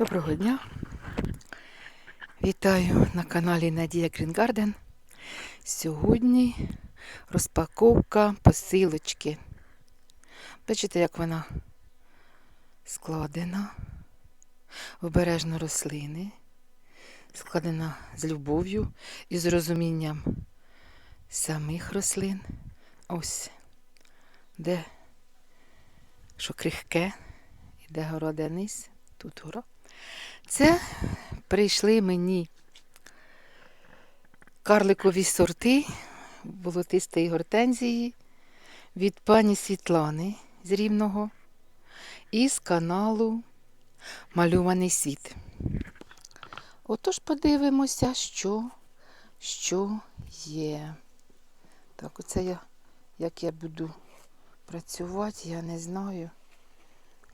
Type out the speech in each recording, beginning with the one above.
Доброго дня. Вітаю на каналі Надія Грінгарден. Сьогодні розпаковка посилочки. Бачите, як вона складена, обережно рослини, складена з любов'ю і з розумінням самих рослин. Ось де що крихке, іде городе низ, тут гора. Це прийшли мені карликові сорти болотистої гортензії від пані Світлани з Рівного і з каналу Малюваний світ. Отож подивимося, що, що є. Так, оце я, як я буду працювати, я не знаю.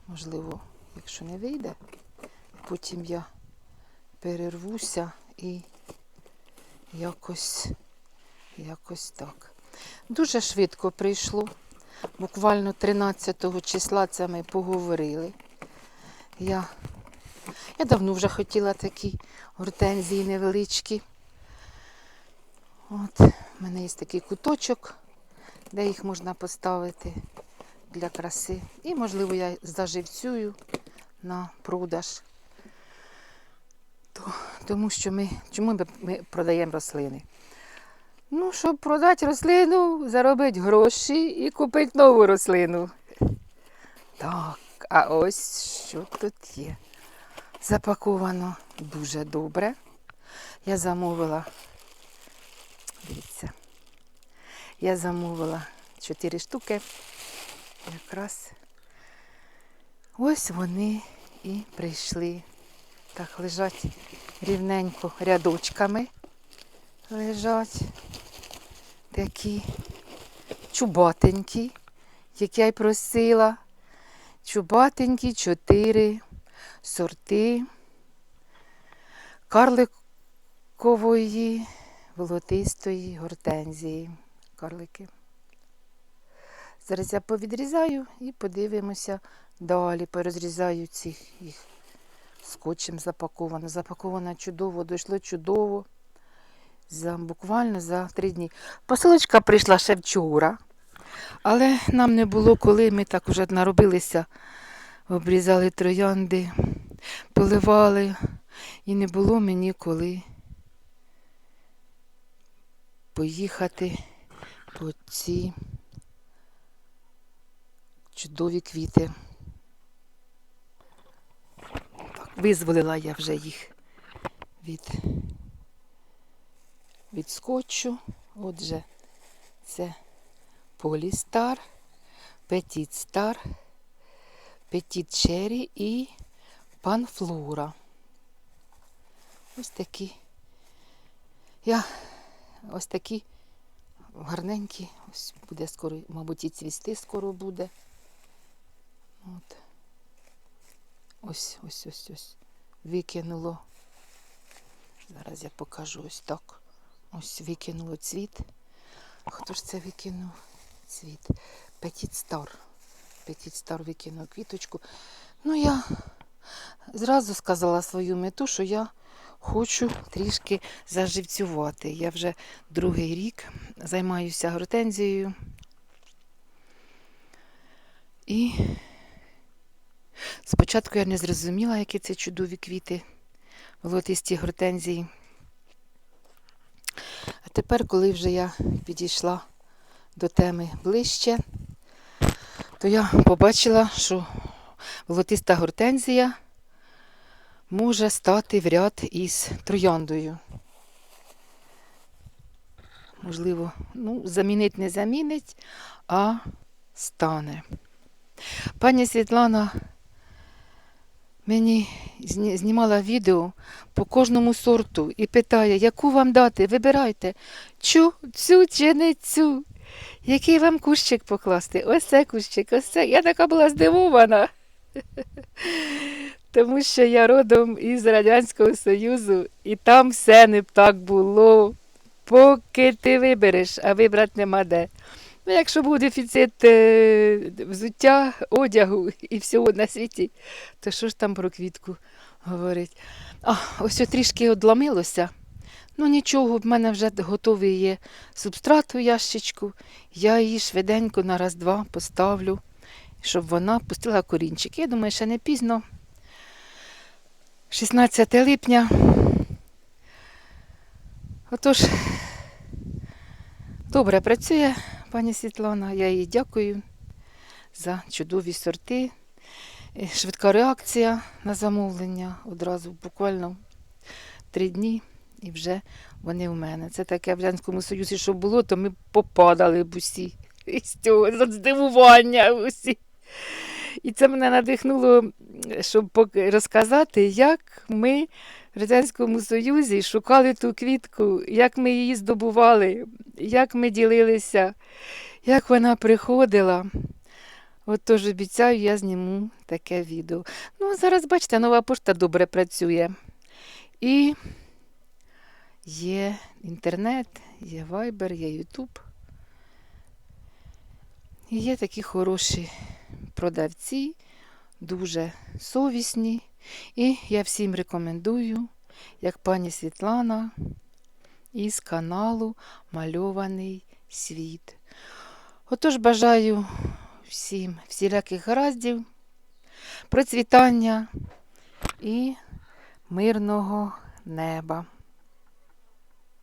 Можливо, якщо не вийде, потім я перервуся і якось, якось так. Дуже швидко прийшло. Буквально 13 числа це ми поговорили. Я, я давно вже хотіла такі гортензії невеличкі. От, у мене є такий куточок, де їх можна поставити для краси. І, можливо, я заживцюю на продаж. То, тому що ми, чому ми, ми продаємо рослини? Ну, щоб продати рослину, заробити гроші і купити нову рослину. Так, а ось що тут є. Запаковано дуже добре. Я замовила, дивіться, я замовила 4 штуки. Якраз ось вони і прийшли. Так, лежать рівненько рядочками. Лежать такі чубатенькі, як я й просила. Чубатенькі чотири сорти карликової волотистої гортензії. Карлики. Зараз я повідрізаю і подивимося далі. Порозрізаю цих їх скотчем запаковано. Запаковано чудово, дійшло чудово. За, Буквально за три дні. Посилочка прийшла ще вчора, але нам не було коли. Ми так вже наробилися, обрізали троянди, поливали, і не було мені коли поїхати по ці чудові квіти. Так, визволила я вже їх від, від скотчу. Отже, це Полістар, Петіт Стар, Петіт Черрі і Панфлора. Ось такі. Я ось такі гарненькі. Ось буде скоро, мабуть, і цвісти скоро буде. От. Ось ось ось ось. Викинуло. Зараз я покажу ось так. Ось викинуло цвіт. Хто ж це викинув? Цвіт. Петіт Стар. Петіт Стар викинув квіточку. Ну, я зразу сказала свою мету, що я хочу трішки заживцювати. Я вже другий рік займаюся гортензією. І спочатку я не зрозуміла, які це чудові квіти волотисті гортензії. А тепер, коли вже я підійшла до теми ближче, то я побачила, що волотиста гортензія може стати в ряд із трояндою. Можливо, ну, замінить не замінить, а стане. Пані Світлана мені знімала відео по кожному сорту і питає, яку вам дати, вибирайте, чу, цю чи не цю. Який вам кущик покласти? Ось це кущик, ось це. Я така була здивована. Тому що я родом із Радянського Союзу, і там все не так було. Поки ти вибереш, а вибрати нема де. Ну, якщо був дефіцит е, взуття, одягу і всього на світі, то що ж там про квітку говорить? А, ось трішки одламилося. Ну нічого, в мене вже готовий є субстрат у ящичку. Я її швиденько на раз-два поставлю, щоб вона пустила корінчик. Я думаю, ще не пізно. 16 липня. Отож, добре працює пані Світлана. Я їй дякую за чудові сорти. Е, Швидка реакція на замовлення одразу буквально три дні і вже вони у мене. Це таке в Радянському Союзі, що було, то ми попадали б усі з цього здивування усі. І це мене надихнуло, щоб розказати, як ми в Радянському Союзі шукали ту квітку, як ми її здобували, як ми ділилися, як вона приходила. От тож обіцяю, я зніму таке відео. Ну, зараз, бачите, нова пошта добре працює. І є інтернет, є Viber, є YouTube. І є такі хороші продавці, дуже совісні. І я всім рекомендую, як пані Світлана із каналу Мальований світ. Отож бажаю всім всіляких гараздів, процвітання і мирного неба.